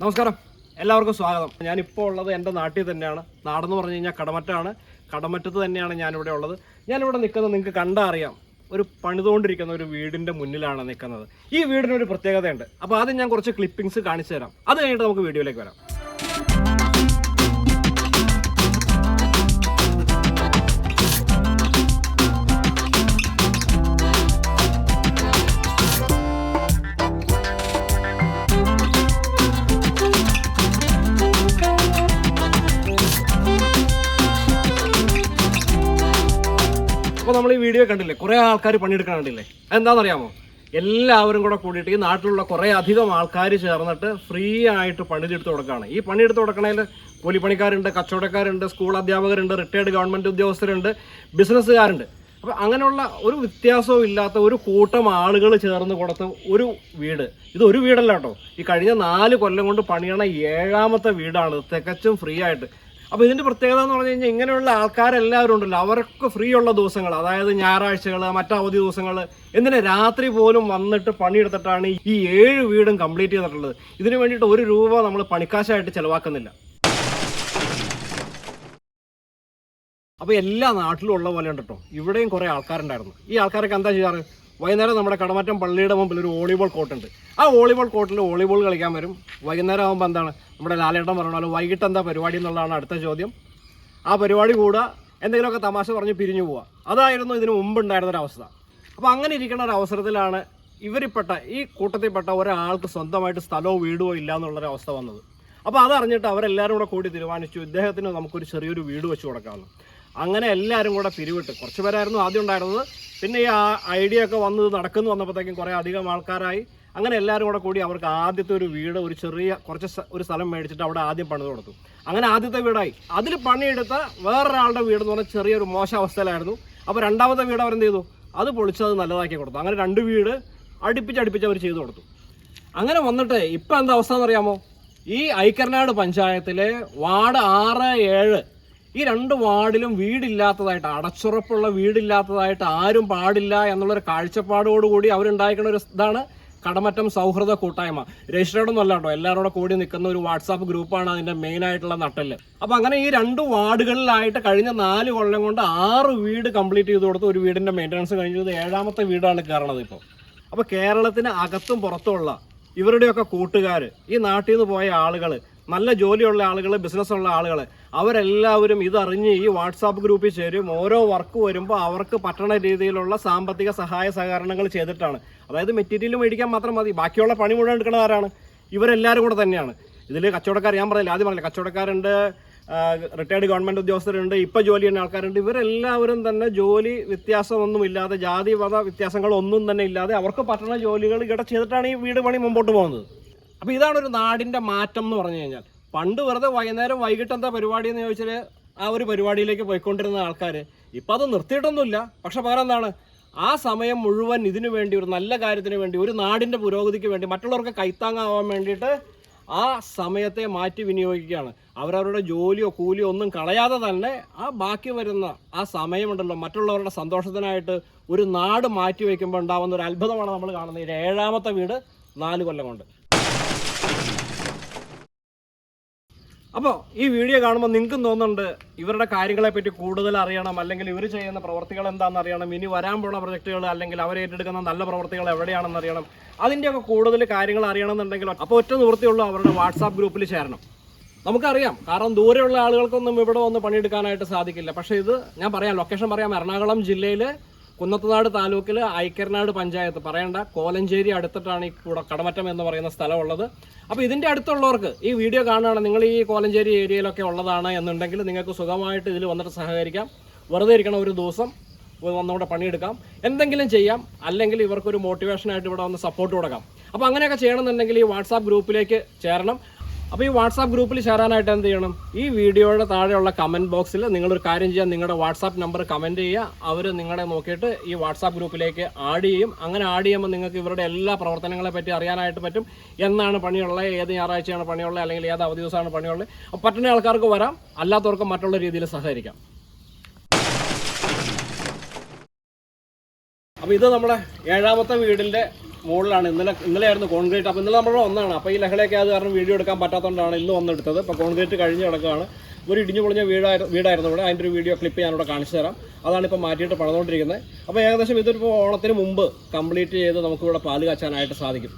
നമസ്കാരം. എല്ലാവർക്കും സ്വാഗതം. ഞാനിപ്പോൾ ഉള്ളത് എന്റെ നാട്ടിൽ തന്നെയാണ്. നാടെന്ന് പറഞ്ഞു കഴിഞ്ഞാൽ കടമറ്റാണ് കടമറ്റത്ത് തന്നെയാണ് ഞാനിവിടെ ഉള്ളത്. ഞാനിവിടെ നിൽക്കുന്നത് നിങ്ങൾക്ക് കണ്ടാ അറിയാം. ഒരു പണിതുകൊണ്ടിരിക്കുന്ന ഒരു വീടിന്റെ മുന്നിലാണ് നിൽക്കുന്നത്. ഈ വീടിനൊരു പ്രത്യേകതയുണ്ട്. അപ്പോൾ ആദ്യം ഞാൻ കുറച്ച് ക്ലിപ്പിങ്സ് കാണിച്ചു തരാം അത് കഴിഞ്ഞിട്ട് നമുക്ക് വീഡിയോയിലേക്ക് വരാം. നമ്മൾ ഈ വീഡിയോ കണ്ടില്ലേ? കുറേ ആൾക്കാർ പണിയെടുക്കാൻ കണ്ടില്ലേ? അറിയാമോ എല്ലാവരും കൂടെ കൂടിയിട്ട് ഈ നാട്ടിലുള്ള കുറേ അധികം ആൾക്കാർ ചേർന്നിട്ട് ഫ്രീ ആയിട്ട് പണിതെടുത്ത് കൊടുക്കുകയാണ്. ഈ പണിയെടുത്ത് കൊടുക്കണതിൽ കൂലിപ്പണിക്കാരുണ്ട് കച്ചവടക്കാരുണ്ട് സ്കൂൾ അധ്യാപകരുണ്ട് റിട്ടയർഡ് ഗവൺമെന്റ് ഉദ്യോഗസ്ഥരുണ്ട് ബിസിനസ്സുകാരുണ്ട് അപ്പോൾ അങ്ങനെയുള്ള ഒരു വ്യത്യാസവും ഇല്ലാത്ത ഒരു കൂട്ടം ആളുകൾ ചേർന്ന് കൊടുത്ത ഒരു വീട്. ഇത് ഒരു വീടല്ല കേട്ടോ. ഈ കഴിഞ്ഞ നാല് കൊല്ലം കൊണ്ട് പണിയണ ഏഴാമത്തെ വീടാണ്. തികച്ചും ഫ്രീ ആയിട്ട്. അപ്പോൾ ഇതിന്റെ പ്രത്യേകത എന്ന് പറഞ്ഞു കഴിഞ്ഞാൽ ഇങ്ങനെയുള്ള ആൾക്കാരെല്ലാവരും ഉണ്ടല്ലോ. അവർക്ക് ഫ്രീ ഉള്ള ദിവസങ്ങൾ അതായത് ഞായറാഴ്ചകൾ മറ്റവധി ദിവസങ്ങൾ എന്തിനാ രാത്രി പോലും വന്നിട്ട് പണിയെടുത്തിട്ടാണ് ഈ ഏഴ് വീടും കംപ്ലീറ്റ് ചെയ്തിട്ടുള്ളത്. ഇതിന് വേണ്ടിയിട്ട് ഒരു രൂപ നമ്മൾ പണിക്കാശായിട്ട് ചിലവാക്കുന്നില്ല. അപ്പോൾ എല്ലാ നാട്ടിലും ഉള്ള പോലെ ഉണ്ട് കേട്ടോ ഇവിടെയും കുറേ ആൾക്കാരുണ്ടായിരുന്നു. ഈ ആൾക്കാരൊക്കെ എന്താ ചെയ്യാറ്? വൈകുന്നേരം നമ്മുടെ കടമാറ്റം പള്ളിയുടെ മുമ്പിൽ ഒരു വോളിബോൾ കോർട്ടുണ്ട് ആ വോളിബോൾ കോർട്ടിൽ വോളിബോൾ കളിക്കാൻ വരും. വൈകുന്നേരം ആകുമ്പോൾ എന്താണ്? നമ്മുടെ ലാലേട്ടൻ പറഞ്ഞാലും വൈകിട്ട് എന്താ പരിപാടി എന്നുള്ളതാണ് അടുത്ത ചോദ്യം. ആ പരിപാടി കൂടുക എന്തെങ്കിലുമൊക്കെ തമാശ പറഞ്ഞ് പിരിഞ്ഞു പോവുക അതായിരുന്നു ഇതിന് മുമ്പ് ഉണ്ടായിരുന്ന ഒരു അവസ്ഥ. അപ്പോൾ അങ്ങനെ ഇരിക്കുന്ന ഒരു അവസരത്തിലാണ് ഇവരിൽപ്പെട്ട ഈ കൂട്ടത്തിൽപ്പെട്ട ഒരാൾക്ക് സ്വന്തമായിട്ട് സ്ഥലമോ വീടോ ഇല്ല എന്നുള്ളൊരു അവസ്ഥ വന്നത്. അപ്പോൾ അതറിഞ്ഞിട്ട് അവരെല്ലാവരും കൂടെ കൂടി തീരുമാനിച്ചു ഇദ്ദേഹത്തിന് നമുക്കൊരു ചെറിയൊരു വീട് വെച്ച് കൊടുക്കാമെന്ന് അങ്ങനെ എല്ലാവരും കൂടെ പിരിവിട്ട് കുറച്ച് പേരായിരുന്നു ആദ്യം ഉണ്ടായിരുന്നത്. പിന്നെ ഈ ഐഡിയ ഒക്കെ വന്നത് നടക്കുന്നു വന്നപ്പോഴത്തേക്കും കുറേ അധികം ആൾക്കാരായി. അങ്ങനെ എല്ലാവരും കൂടെ കൂടി അവർക്ക് ആദ്യത്തെ ഒരു വീട് ഒരു ചെറിയ കുറച്ച് ഒരു സ്ഥലം മേടിച്ചിട്ട് അവിടെ ആദ്യം പണിത് കൊടുത്തു. അങ്ങനെ ആദ്യത്തെ വീടായി. അതിൽ പണിയെടുത്ത വേറൊരാളുടെ വീട് എന്ന് പറഞ്ഞാൽ ചെറിയൊരു മോശാവസ്ഥയിലായിരുന്നു. അപ്പോൾ രണ്ടാമത്തെ വീട് അവരെന്ത് ചെയ്തു? അത് പൊളിച്ചത് നല്ലതാക്കി കൊടുത്തു. അങ്ങനെ രണ്ട് വീട് അടുപ്പിച്ച് അടുപ്പിച്ച് അവർ ചെയ്തു കൊടുത്തു. അങ്ങനെ വന്നിട്ട് ഇപ്പം എന്താ അവസ്ഥ എന്നറിയാമോ ഈ ഐക്കർനാട് പഞ്ചായത്തിലെ വാർഡ് ആറ് ഏഴ് ഈ രണ്ട് വാർഡിലും വീടില്ലാത്തതായിട്ട് അടച്ചുറപ്പുള്ള വീടില്ലാത്തതായിട്ട് ആരും പാടില്ല എന്നുള്ളൊരു കാഴ്ചപ്പാടോടുകൂടി അവരുണ്ടായിരിക്കുന്ന ഒരു ഇതാണ് കടമറ്റം സൗഹൃദ കൂട്ടായ്മ. രജിസ്റ്റേർഡ് ഒന്നും അല്ല കേട്ടോ എല്ലാവരും കൂടെ നിൽക്കുന്ന ഒരു വാട്സാപ്പ് ഗ്രൂപ്പാണ് അതിന്റെ മെയിൻ ആയിട്ടുള്ള നട്ടൽ അപ്പൊ അങ്ങനെ ഈ രണ്ട് വാർഡുകളിലായിട്ട് കഴിഞ്ഞ നാല് കൊല്ലം കൊണ്ട് ആറ് വീട് കംപ്ലീറ്റ് ചെയ്ത് കൊടുത്ത് ഒരു വീടിന്റെ മെയിന്റനൻസ് കഴിഞ്ഞത് ഏഴാമത്തെ വീടാണ് കയറണത് ഇപ്പോൾ. അപ്പോൾ കേരളത്തിന് അകത്തും പുറത്തുമുള്ള ഇവരുടെയൊക്കെ കൂട്ടുകാർ ഈ നാട്ടിൽ നിന്ന് പോയ ആളുകൾ നല്ല ജോലിയുള്ള ആളുകൾ ബിസിനസ്സുള്ള ആളുകൾ അവരെല്ലാവരും ഇതറിഞ്ഞ് ഈ വാട്സാപ്പ് ഗ്രൂപ്പിൽ ചേരും. ഓരോ വർക്ക് വരുമ്പോൾ അവർക്ക് പറ്റണ രീതിയിലുള്ള സാമ്പത്തിക സഹായ സഹകരണങ്ങൾ ചെയ്തിട്ടാണ്. അതായത് മെറ്റീരിയൽ മേടിക്കാൻ മാത്രം മതി. ബാക്കിയുള്ള പണി മുഴുവൻ എടുക്കുന്ന ആരാണ്? ഇവരെല്ലാവരും കൂടെ തന്നെയാണ്. ഇതിൽ കച്ചവടക്കാർ ഞാൻ പറഞ്ഞില്ല ആദ്യം പറഞ്ഞില്ല കച്ചവടക്കാരുണ്ട് റിട്ടയർഡ് ഗവൺമെന്റ് ഉദ്യോഗസ്ഥരുണ്ട് ഇപ്പോൾ ജോലി ചെയ്യുന്ന ആൾക്കാരുണ്ട്. ഇവരെല്ലാവരും തന്നെ ജോലി വ്യത്യാസമൊന്നുമില്ലാതെ ജാതി മത വ്യത്യാസങ്ങളൊന്നും തന്നെ ഇല്ലാതെ അവർക്ക് പറ്റുന്ന ജോലികൾ ഇവിടെ ചെയ്തിട്ടാണ് ഈ വീട് പണി മുമ്പോട്ട് പോകുന്നത്. അപ്പോൾ ഇതാണ് ഒരു നാടിന്റെ മാറ്റം എന്ന് പറഞ്ഞു കഴിഞ്ഞാൽ. പണ്ട് വെറുതെ വൈകുന്നേരം വൈകിട്ട് എന്താ പരിപാടി എന്ന് ചോദിച്ചാൽ ആ ഒരു പരിപാടിയിലേക്ക് പോയിക്കൊണ്ടിരുന്ന ആൾക്കാർ ഇപ്പം അത് നിർത്തിയിട്ടൊന്നുമില്ല. പക്ഷെ പകരം എന്താണ് ആ സമയം മുഴുവൻ ഇതിനു വേണ്ടി ഒരു നല്ല കാര്യത്തിന് വേണ്ടി ഒരു നാടിന്റെ പുരോഗതിക്ക് വേണ്ടി മറ്റുള്ളവർക്ക് കൈത്താങ്ങാവാൻ വേണ്ടിയിട്ട് ആ സമയത്തെ മാറ്റി വിനിയോഗിക്കുകയാണ്. അവരവരുടെ ജോലിയോ കൂലിയോ ഒന്നും കളയാതെ തന്നെ ആ ബാക്കി വരുന്ന ആ സമയമുണ്ടല്ലോ. മറ്റുള്ളവരുടെ സന്തോഷത്തിനായിട്ട് ഒരു നാട് മാറ്റി വയ്ക്കുമ്പോൾ ഉണ്ടാകുന്ന ഒരു അത്ഭുതമാണ് നമ്മൾ കാണുന്നത്. ഏഴാമത്തെ വീട് നാല് കൊല്ലം കൊണ്ട്. അപ്പോൾ ഈ വീഡിയോ കാണുമ്പോൾ നിങ്ങൾക്കും തോന്നുന്നുണ്ട് ഇവരുടെ കാര്യങ്ങളെപ്പറ്റി കൂടുതൽ അറിയണം അല്ലെങ്കിൽ ഇവർ ചെയ്യുന്ന പ്രവർത്തികൾ എന്താണെന്ന് അറിയണം ഇനി വരാൻ പോകുന്ന പ്രൊജക്റ്റുകൾ അല്ലെങ്കിൽ അവർ ഏറ്റെടുക്കുന്ന നല്ല പ്രവർത്തികൾ എവിടെയാണെന്ന് അറിയണം അതിന്റെയൊക്കെ കൂടുതൽ കാര്യങ്ങൾ അറിയണമെന്നുണ്ടെങ്കിൽ അപ്പോൾ ഒറ്റ നിവൃത്തിയുള്ളൂ അവരുടെ വാട്സാപ്പ് ഗ്രൂപ്പിൽ ചേരണം. നമുക്കറിയാം കാരണം ദൂരെയുള്ള ആളുകൾക്കൊന്നും ഇവിടെ വന്ന് പണിയെടുക്കാനായിട്ട് സാധിക്കില്ല. പക്ഷേ ഇത് ഞാൻ പറയാം ലൊക്കേഷൻ പറയാം എറണാകുളം ജില്ലയിൽ കുന്നത്തനാട് താലൂക്കിൽ ഐക്കരനാട് പഞ്ചായത്ത്. പറയണ്ട കോലഞ്ചേരി അടുത്തിട്ടാണ് ഈ കൂട കടമറ്റം എന്ന് പറയുന്ന സ്ഥലമുള്ളത്. അപ്പോൾ ഇതിന്റെ അടുത്തുള്ളവർക്ക് ഈ വീഡിയോ കാണുകയാണ്. നിങ്ങൾ ഈ കോലഞ്ചേരി ഏരിയയിലൊക്കെ ഉള്ളതാണ് എന്നുണ്ടെങ്കിൽ നിങ്ങൾക്ക് സുഖമായിട്ട് ഇതിൽ വന്നിട്ട് സഹകരിക്കാം. വെറുതെ ഇരിക്കണം ഒരു ദിവസം വന്നുകൂടെ പണിയെടുക്കാം. എന്തെങ്കിലും ചെയ്യാം. അല്ലെങ്കിൽ ഇവർക്കൊരു മോട്ടിവേഷനായിട്ട് ഇവിടെ വന്ന് സപ്പോർട്ട് കൊടുക്കാം. അപ്പോൾ അങ്ങനെയൊക്കെ ചെയ്യണമെന്നുണ്ടെങ്കിൽ ഈ വാട്സാപ്പ് ഗ്രൂപ്പിലേക്ക് ചേരണം. അപ്പോൾ ഈ വാട്സാപ്പ് ഗ്രൂപ്പിൽ ചേരാനായിട്ട് എന്ത് ചെയ്യണം? ഈ വീഡിയോയുടെ താഴെയുള്ള കമന്റ് ബോക്സിൽ നിങ്ങളൊരു കാര്യം ചെയ്യാൻ നിങ്ങളുടെ വാട്സാപ്പ് നമ്പർ കമന്റ് ചെയ്യുക അവർ നിങ്ങളെ നോക്കിയിട്ട് ഈ വാട്സാപ്പ് ഗ്രൂപ്പിലേക്ക് ആഡ് ചെയ്യും. അങ്ങനെ ആഡ് ചെയ്യുമ്പോൾ നിങ്ങൾക്ക് ഇവരുടെ എല്ലാ പ്രവർത്തനങ്ങളെ പറ്റി അറിയാനായിട്ട് പറ്റും. എന്നാണ് പണിയുള്ളത് ഏത് ഞായറാഴ്ചയാണ് പണിയുള്ളത് അല്ലെങ്കിൽ ഏത് അവധി ദിവസമാണ് പണിയുള്ളത്. അപ്പോൾ പറ്റുന്ന ആൾക്കാർക്ക് വരാം അല്ലാത്തവർക്ക് മറ്റുള്ള രീതിയിൽ സഹകരിക്കാം. അപ്പോൾ ഇത് നമ്മുടെ ഏഴാമത്തെ വീടിന്റെ മുകളിലാണ്. ഇന്നലെ ഇന്നലെയായിരുന്നു കോൺക്രീറ്റ്. അപ്പോൾ ഇന്നലെ നമ്മുടെ ഒന്നാണ് അപ്പോൾ ഈ ലഹളയൊക്കെ അത് കാരണം വീഡിയോ എടുക്കാൻ പറ്റാത്തതുകൊണ്ടാണ് ഇന്ന് വന്നെടുത്തത്. ഇപ്പോൾ കോൺക്രീറ്റ് കഴിഞ്ഞ് കിടക്കുകയാണ്. ഒരു ഇടിഞ്ഞു പൊളിഞ്ഞ വീടായിരുന്നു വീടായിരുന്നു ഇവിടെ. അതിന്റെ ഒരു വീഡിയോ ക്ലിപ്പ് ഞാനിവിടെ കാണിച്ചു തരാം. അതാണ് ഇപ്പോൾ മാറ്റിയിട്ട് പണിതുകൊണ്ടിരിക്കുന്നത്. അപ്പോൾ ഏകദേശം ഇതൊരു ഓണത്തിന് മുമ്പ് കംപ്ലീറ്റ് ചെയ്ത് നമുക്കിവിടെ പാൽ കാച്ചാനായിട്ട് സാധിക്കും.